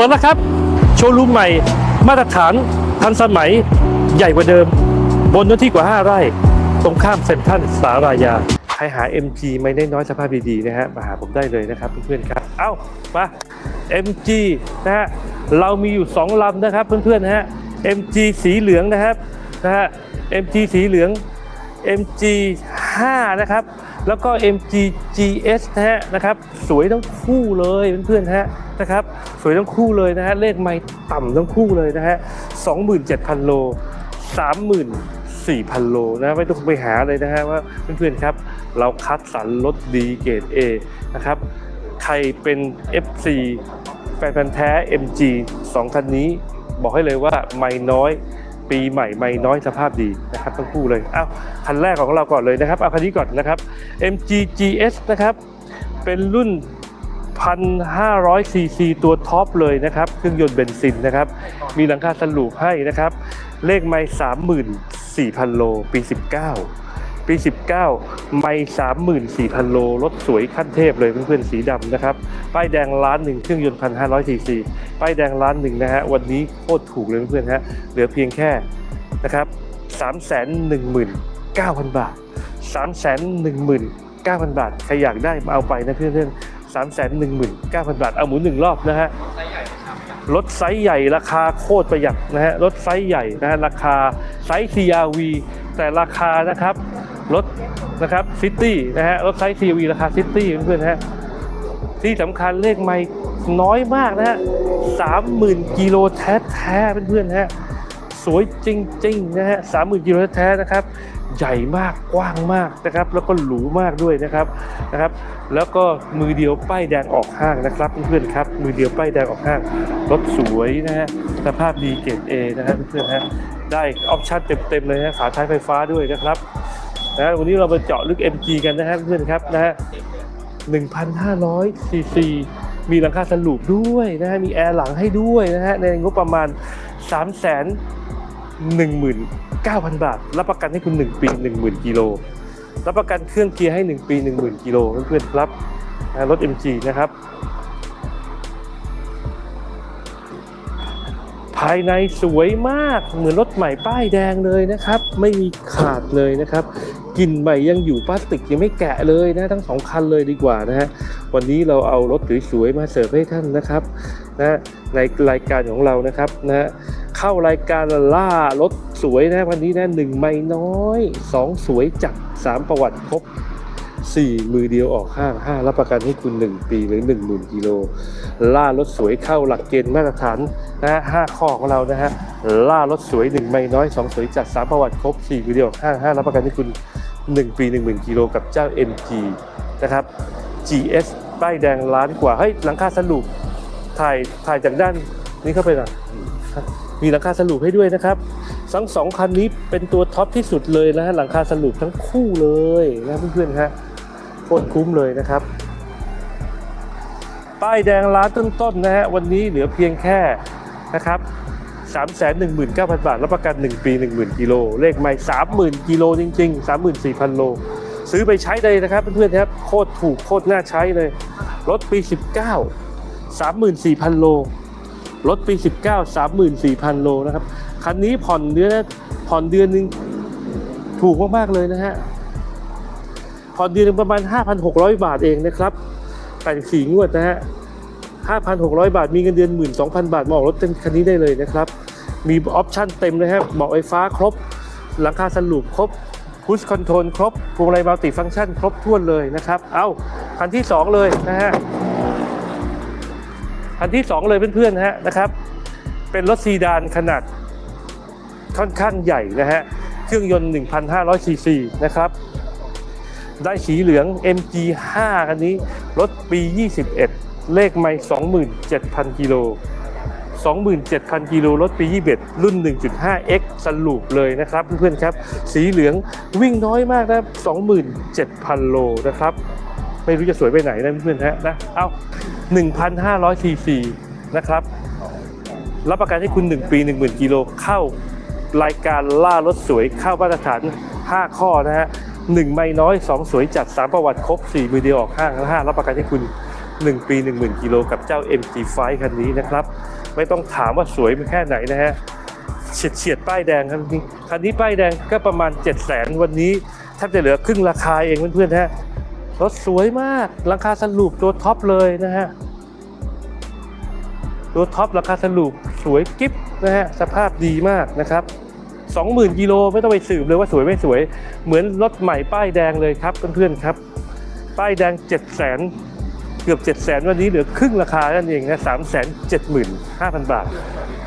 ปิดแล้วครับ โชว์รูมใหม่ มาตรฐานทันสมัยใหญ่กว่าเดิม บนเนื้อที่กว่า 5 ไร่ ตรงข้ามเซ็นทรัลสารายา ใครหา MG ไม่ได้น้อยสภาพดีๆนะฮะ มาหาผมได้เลยนะครับเพื่อนๆครับ เอ้า มา MG นะฮะ เรามีอยู่ 2 ลำนะครับเพื่อนๆนะฮะ MG สีเหลืองนะครับนะฮะ MG สีเหลือง MG 5 นะครับ แล้วก็ MG GS นะฮะนะครับสวยทั้งคู่เลยเพื่อนๆฮะนะครับสวยทั้งคู่เลยนะฮะเลขไม่ต่ำทั้งคู่เลยนะฮะ27,000 โล 34,000 โลนะไม่ต้องไปหาเลยนะฮะว่าเพื่อนๆครับ เราคัดสรรรถดีเกรด A นะครับใครเป็น FC แฟนพันธ์แท้ MG 2 คันนี้ บอกให้เลยว่าไม่น้อย ปีใหม่ไม่น้อยสภาพดีนะครับทั้งคู่เลยอ้าวคันแรกของเราก่อนเลยนะครับเอาคันนี้ก่อนนะครับ MG GS นะครับเป็นรุ่น 1,500 ซีซีตัวท็อปเลยนะครับเครื่องยนต์เบนซินนะครับมีหลังคาสลูปให้นะครับเลขไม่34,000 โลปี 19 ปี 19 ไม่34,000 โล รถสวยขั้นเทพเลยเพื่อนๆ สีดำนะครับ ป้ายแดงล้านหนึ่งเครื่องยนต์1,500ซีซีป้ายแดงล้านหนึ่งนะฮะ วันนี้โคตรถูกเลยเพื่อนๆฮะ เหลือเพียงแค่นะครับ319,000บาท319,000บาท ใครอยากได้มาเอาไปนะเพื่อนๆ319,000บาท เอาหมุนหนึ่งรอบนะฮะรถไซส์ใหญ่ราคาโคตรประหยัดนะฮะ รถไซส์ใหญ่นะฮะราคาไซส์ CRV แต่ราคานะครับ รถนะครับซิตี้นะฮะรถไซส์ CRV ราคาซิตี้เพื่อนๆฮะที่สำคัญเลขไม่น้อยมากนะฮะสามหมื่นกิโลแท้ๆเพื่อนๆฮะสวยจริงๆนะฮะสามหมื่นกิโลแท้ๆนะครับ ใหญ่มากกว้างมากนะครับ แล้วก็หรูมากด้วยนะครับนะครับ แล้วก็มือเดียวป้ายแดงออกห้างนะครับเพื่อนๆครับ มือเดียวป้ายแดงออกห้างรถสวยนะฮะสภาพดีเกรดเอนะฮะเพื่อนๆฮะได้ออปชั่นเต็มๆเลยนะขาท้ายไฟฟ้าด้วยนะครับ นะวันนี้เรามาเจาะลึก MG กันนะฮะเพื่อนครับนะฮะ1,500ซีซีมีหลังคาสลูปด้วยนะฮะมีแอร์หลังให้ด้วยนะฮะในงบประมาณ 3 1 9 0 0 0 บาท รับประกันให้คุณ 1 ปี 10,000กิโลรับประกันเครื่องเกียร์ให้ 1 ปี 10,000กิโลเพื่อนๆครับนะรถ MG นะครับ ภายในสวยมากเหมือนรถใหม่ป้ายแดงเลยนะครับ ไม่มีขาดเลยนะครับ กลิ่นใหม่ยังอยู่พลาสติกยังไม่แกะเลยนะทั้งสองคันเลยดีกว่านะฮะวันนี้เราเอารถสวยๆมาเสิร์ฟให้ท่านนะครับนะในรายการของเรานะครับนะเข้ารายการล่ารถสวยนะวันนี้นะหนึ่งไม่น้อยสองสวยจัดสามประวัติครบสี่มือเดียวออกห้างห้ารับประกันให้คุณ1ปีหรือ1 0,000กิโลล่ารถสวยเข้าหลักเกณฑ์มาตรฐานนะฮะห้าข้อของเรานะฮะล่ารถสวยหนึ่งไม่น้อยสองสวยจัดสามประวัติครบสี่วิดีโอห้าห้ารับประกันให้คุณ หนึ่งปีหนึ่งหมื่นกิโลกับเจ้า MG นะครับ GS ป้ายแดงล้านกว่าเฮ้ยหลังคาสรุปถ่ายถ่ายจากด้านนี้เข้าไปหน่อยมีหลังคาสรุปให้ด้วยนะครับทั้งสองคันนี้เป็นตัวท็อปที่สุดเลยนะฮะหลังคาสรุปทั้งคู่เลยนะเพื่อนๆฮะโคตรคุ้มเลยนะครับ ป้ายแดงล้านต้นๆนะฮะวันนี้เหลือเพียงแค่นะครับ 319,000 บาท รับประกัน 1 ปี 10,000 กิโล เลขไม่ 30,000 กิโลจริง ๆ 34,000 โล ซื้อไปใช้เลยนะครับเพื่อนๆครับโคตรถูกโคตรน่าใช้เลย รถปี 19 34,000 โล รถปี 19 34,000 โลนะครับ คันนี้ผ่อนเดือนผ่อนเดือนหนึงถูกมากๆเลยนะฮะ ผ่อนเดือนหนึงประมาณ 5,600 บาทเองนะครับ84งวดนะฮะ5,600 บาท มีเงินเดือน 12,000 บาท มาออกรถคันนี้ได้เลยนะครับ มีออปชั่นเต็มเลยครับเบาะไฟฟ้าครบ หลังคาสลูปครบพุชคอนโทรลครบพวงมาลัยมัลติฟังก์ชันครบถ้วนเลยนะครับ เอาคันที่ 2 เลยนะฮะคันที่ 2 เลยเพื่อนๆนะฮะนะครับ เป็นรถซีดานขนาดค่อนข้างใหญ่นะฮะเครื่องยนต์ 1,500ซีซีนะครับได้สีเหลือง MG5 คันนี้ รถปี 21 เลขไม่ 27,000 กิโล 27,000 กิโลรถปี 21 รุ่น 1.5X สลูปเลยนะครับเพื่อนๆครับ สีเหลืองวิ่งน้อยมากนะครับ 27,000 โลนะครับ ไม่รู้จะสวยไปไหนนะเพื่อนๆฮะนะ เอา1,500ซีซีนะครับ รับประกันให้คุณ 1 ปี 10,000 กิโลเข้ารายการล่ารถสวยเข้ามาตรฐาน 5 ข้อนะฮะหนึ่งไม่น้อย 2 สวยจัด 3 ประวัติครบ 4 มือเดียวออกห้าง5รับประกันให้คุณ 1 ปี 10,000 กิโลกับเจ้า MG5 คันนี้นะครับ ไม่ต้องถามว่าสวยมันแค่ไหนนะฮะเฉียดเฉียดป้ายแดงครับนี่คันนี้ป้ายแดงก็ประมาณ 7 0 0 0 0 0วันนี้แทบจะเหลือครึ่งราคาเองเพื่อนๆฮะรถสวยมากราคาสรุปตัวท็อปเลยนะฮะตัวท็อปราคาสรุปสวยกิ๊บนะฮะสภาพดีมากนะครับ20,000กิโลไม่ต้องไปสืบเลยว่าสวยไม่สวย เหมือนรถใหม่ป้ายแดงเลยครับเพื่อนๆครับ ป้ายแดง 7 0 0 0 0 0 เกือบ 7 0 0 0 0 วันนี้เหลือครึ่งราคานั่นเองนะ3 7 5 0 0 0บาท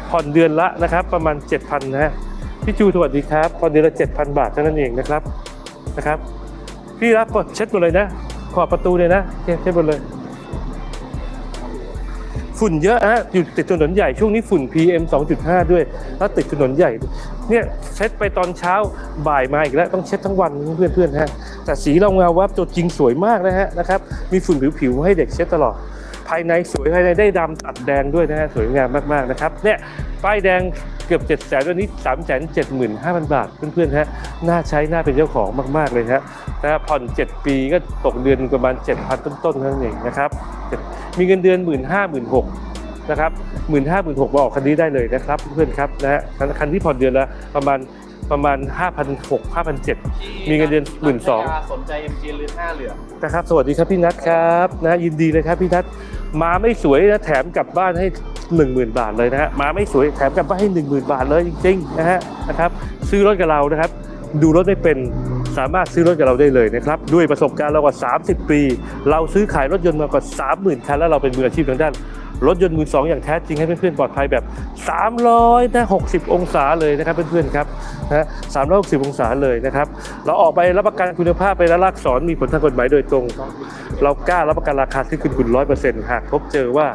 ผ่อนเดือนละนะครับประมาณ 7,000นะฮะพี่จูสวัสดีครับผ่อนเดือนละ 7,000 บาทเท่านั้นเองนะครับนะครับ พี่รับกดเช็ดหมดเลยนะ ขอบประตูเลยนะเช็ดหมดเลย ฝุ่นเยอะฮะอยู่ติดถนนใหญ่ช่วงนี้ฝุ่น PM 2.5 ด้วย แล้วติดถนนใหญ่ เนี่ยเช็ดไปตอนเช้าบ่ายมาอีกแล้วต้องเช็ดทั้งวันเพื่อนเพื่อนๆฮะ แต่สีเราเงาวับตัวจริงสวยมากนะฮะนะครับ มีฝุ่นผิวๆให้เด็กเช็ดตลอด ภายในสวยภายในได้ดำตัดแดงด้วยนะฮะสวยงามมากๆนะครับเนี่ยป้ายแดงเกือบ7 0 0 0 0วันนี้3 7 5 0 0 0บาทเพื่อนๆฮะน่าใช้น่าเป็นเจ้าของมากๆเลยฮะนะผ่อน 7 ปีก็ตกเดือนประมาณ 7,000 ต้นๆเท่านั้นเองนะครับมีเงินเดือน 1 5 0 0 0 6นะครับหมื่นห้าหมื่นหกมาออกคันนี้ได้เลยนะครับเพื่อนๆครับนะฮะคันที่ผ่อนเดือนละประมาณ ประมาณ 5,600 5,700 มีเงินเดือน12,000สนใจ MG หรือ5เหลืองนะครับ สวัสดีครับพี่นัทครับนะยินดีเลยครับพี่นัทมาไม่สวยนะแถมกลับบ้านให้ 10,000 บาทเลยนะฮะมาไม่สวยแถมกลับบ้านให้ 10,000 บาทเลยจริงๆนะฮะนะครับซื้อรถกับเรานะครับ ดูรถไม่เป็นสามารถซื้อรถกับเราได้เลยนะครับ ด้วยประสบการณ์เรากว่า 30 ปี เราซื้อขายรถยนต์มากว่า 30,000 คันแล้วเราเป็นมืออาชีพทางด้าน รถยนต์มือสองอย่างแท้จริงให้เพื่อนๆปลอดภัยแบบ 300นะ60 องศาเลยนะครับเพื่อนๆครับนะ360 องศาเลยนะครับ เราออกไปรับประกันคุณภาพไปแล้วลักษรมีผลทางกฎหมายโดยตรง เรากล้ารับประกันราคาที่คุณคุณร้อยเปอร์เซ็นต์หากพบเจอว่า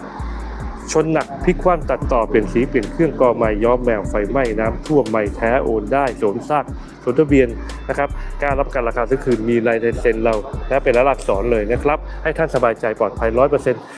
ชนหนักพลิกคว่ำตัดต่อเปลี่ยนสีเปลี่ยนเครื่องกอใหม่ย้อมแมวไฟไหม้น้ำท่วมใหม่แท้โอนได้โสมซากสนทะเบียนนะครับกล้ารับประกันราคาซื้อคืนมีลายเซ็นเราและเป็นละลักษรเลยนะครับ ให้ท่านสบายใจปลอดภัยร้อยเปอร์เซ็นต์